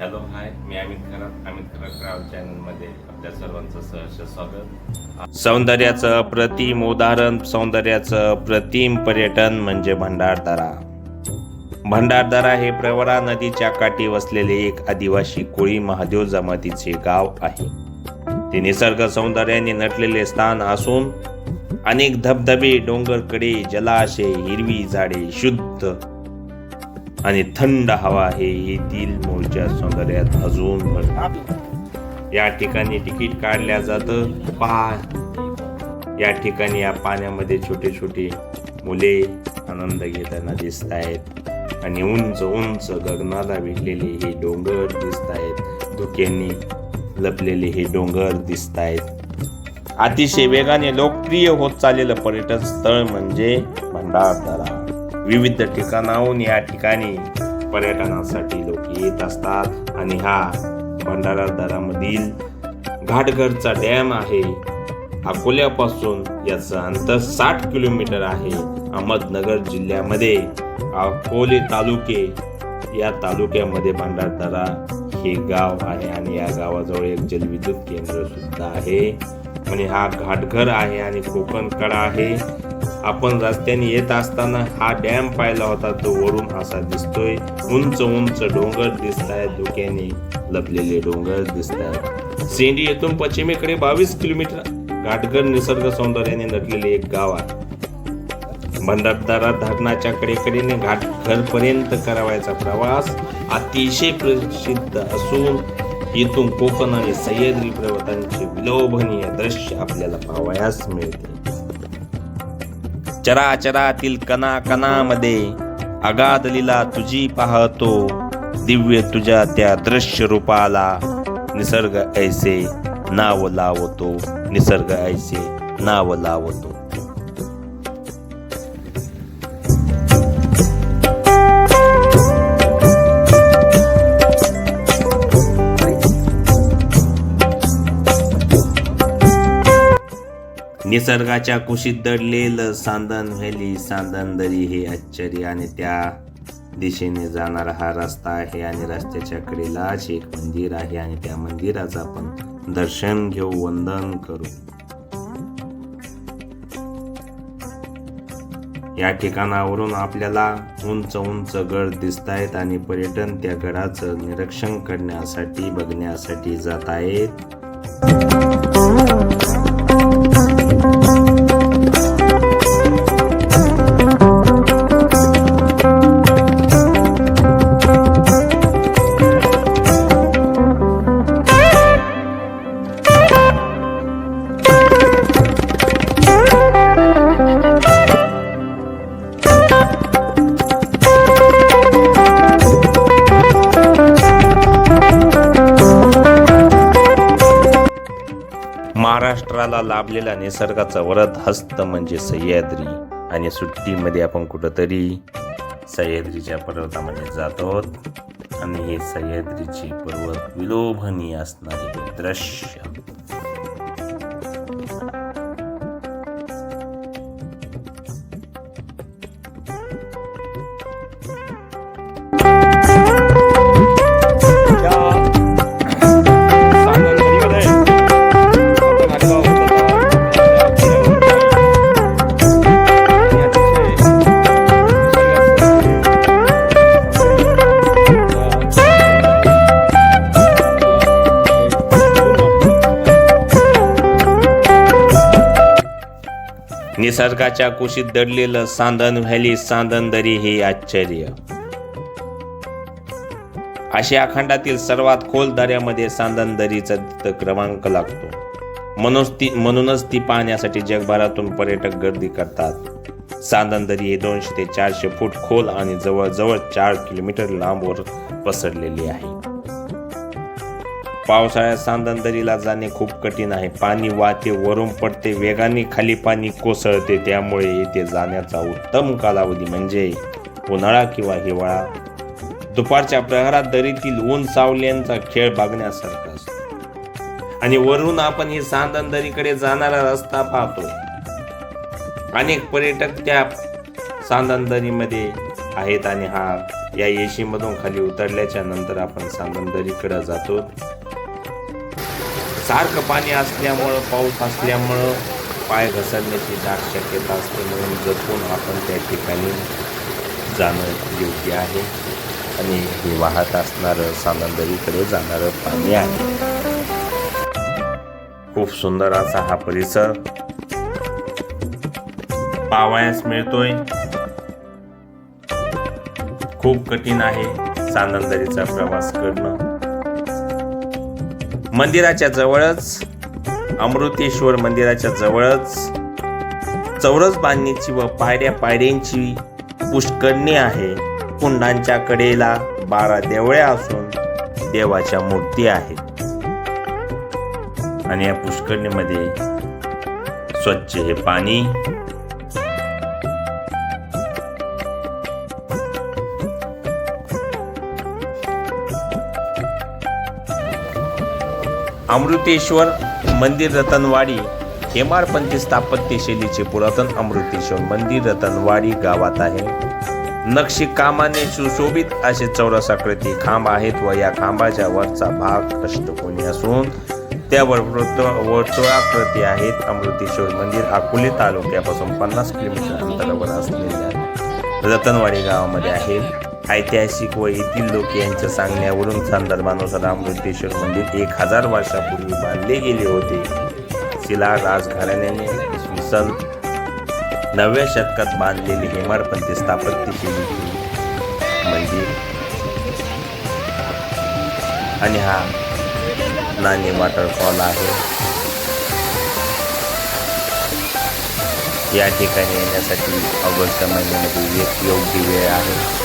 Hello hi. मी Amit Kharat Amit Kharat travel चॅनलमध्ये आपल्या सर्वांचं सहर्ष स्वागत. सौंदर्याचं प्रतिम उदाहरण सौंदर्याचं प्रतिम पर्यटन म्हणजे भंडारदरा. भंडारदरा हे प्रवरा नदीच्या काठी वसलेले एक आदिवासी कोळी महादेव जमातीचे गाव आहे. ते निसर्ग सौंदर्याने नटलेले स्थान असून अनेक धबधबे डोंगरकडे जलाशय हिरवी झाडे शुद्ध आणि थंड हवा हे येथील मूळच्या सौंदर्यात अजून भरतात या ठिकाणी तिकीट काढल्या जातं. पहा. या ठिकाणी या पाण्यामध्ये छोटे छोटे मुले आनंद घेताना दिसत आहेत आणि उंच उंच गगनाला विटलेले हे डोंगर दिसत आहेत धुक्यांनी लपलेले हे डोंगर दिसत आहेत अतिशय वेगाने लोकप्रिय होत चाललेलं पर्यटन स्थळ म्हणजे भंडारदरा. विविध ठिकाणाहून या ठिकाणी पर्यटनासाठी लोक येत असतात. आणि हा भंडारा दरामधील घाटघरचा डॅम आहे. अकोल्यापासून याचं अंतर साठ किलोमीटर आहे. अहमदनगर जिल्ह्यामध्ये अकोले तालुके या तालुक्यामध्ये भंडारदरा हे गाव आहे. आणि या गावाजवळ एक जलविद्युत केंद्र सुद्धा आहे. म्हणजे हा घाटघर आहे आणि कोकण कडा आहे. आपण रस्त्याने येत असताना हा डॅम पाहिला होता तो वरून असा दिसतोय. उंच उंच डोंगर दिसत आहेत धुक्याने लपलेले डोंगर दिसत आहेत सेंडी येथून पश्चिमेकडे बावीस किलोमीटर. घाटघर निसर्ग सौंदर्याने नटलेले एक गाव आहे. भंडारदारा धरणाच्या कडेकडेने घाटघरपर्यंत करावायचा प्रवास अतिशय प्रसिद्ध असून इथून कोकण आणि सह्याद्री पर्वतांचे विलोभनीय दृश्य आपल्याला पाहावयास मिळते. चराचरातील कणा कणामध्ये अगाध लिला तुझी पाहतो. दिव्य तुझ्या त्या दृश्य रूपाला निसर्ग ऐसे नाव लावतो. निसर्ग ऐसे नाव लावतो. निसर्गाच्या कुशीत दडलेलं सांदन व्हॅली सांदनदरी हे आश्चर्य आणि त्या दिशेने जाणारा हा रस्ता आहे आणि रस्त्याच्या कडेलाच एक मंदिर आहे आणि त्या मंदिराचं आपण दर्शन घेऊ वंदन करू. या ठिकाणावरून आपल्याला उंच उंच गड दिसत आहेत आणि पर्यटन त्या गडाचं निरीक्षण करण्यासाठी बघण्यासाठी जात आहेत महाराष्ट्राला लाभलेला निसर्गाचा वरद हस्त म्हणजे सह्याद्री. आणि सुट्टीमध्ये आपण कुठंतरी सह्याद्रीच्या पर्वतामध्ये जातो आणि हे सह्याद्रीचे पर्वत विलोभनीय असणारे दृश्य. निसर्गाच्या कुशीत दडलेलं सांदन व्हॅली सांदनदरी हे आश्चर्य. आशिया खंडातील सर्वात खोल दऱ्यामध्ये सांदनदरीचा तिथं क्रमांक लागतो. म्हणूनच ती म्हणूनच ती पाहण्यासाठी जगभरातून पर्यटक गर्दी करतात. सांदनदरी हे दोनशे ते चारशे फूट खोल आणि जवळजवळ चार किलोमीटर लांबवर पसरलेली आहे. पावसाळ्यात सांदनदरीला जाणे खूप कठीण आहे. पाणी वाहते वरून पडते वेगाने खाली पाणी कोसळते त्यामुळे येथे जाण्याचा उत्तम कालावधी म्हणजे उन्हाळा किंवा हिवाळा. दुपारच्या प्रहरात दरीतील ऊन सावल्यांचा खेळ बघण्यासारखा असतो. आणि वरून आपण ही सांदनदरीकडे जाणारा रस्ता पाहतो. अनेक पर्यटक त्या सांदनदरीमध्ये आहेत आणि हा या येशीमधून खाली उतरल्याच्या नंतर आपण सांगंदरीकडे जातो. सारखं पाणी असल्यामुळं पाऊस असल्यामुळं पाय घसरण्याची दाट शक्यता असते म्हणून जपून आपण त्या ठिकाणी जाणं योग्य आहे. आणि हे वाहत असणारं सानंदरीकडे जाणारं पाणी आहे. खूप सुंदर असा हा परिसर. पावायस मिळतोय. खूप कठीण आहे सानंदरीचा प्रवास करणं. मंदिराच्या जवळच अमृतेश्वर मंदिराच्या जवळच चौरस बांधणीची व पायऱ्या पायऱ्यांची पुष्करणी आहे. कुंडांच्या कडेला बारा देवळ्या असून देवाच्या मूर्ती आहेत. आणि या पुष्करणीमध्ये स्वच्छ हे पाणी अमृतेश्वर मंदिर रतनवाडी हेमाडपंथी स्थापत्य शैलीचे पुरातन अमृतेश्वर मंदिर रतनवाडी गावात आहे. नक्षी कामाने सुशोभित असे चौरसाकृती खांब आहेत व या खांबाच्या वरचा भाग अष्टकोनी असून त्यावर वृत्त- वर्तुळाकृती आहेत. अमृतेश्वर मंदिर अकोले तालुक्यापासून पन्नास किलोमीटर अंतरावर असलेल्या रतनवाडी गावामध्ये आहे. ऐतिहासिक व येथील लोक यांच्या सांगण्यावरून संदर्भानुसार अमृतेश्वर मंदिर एक हजार वर्षापूर्वी बांधले गेले होते. शिला राजघराण्याने इसवी सन नवव्या शतकात बांधलेली हेमाडपंथी स्थापत्यशैलीचे मंदिर आणि हा नाणे वॉटरफॉल आहे. या ठिकाणी येण्यासाठी ऑगस्ट महिन्यामध्ये एक योग्य वेळ आहे.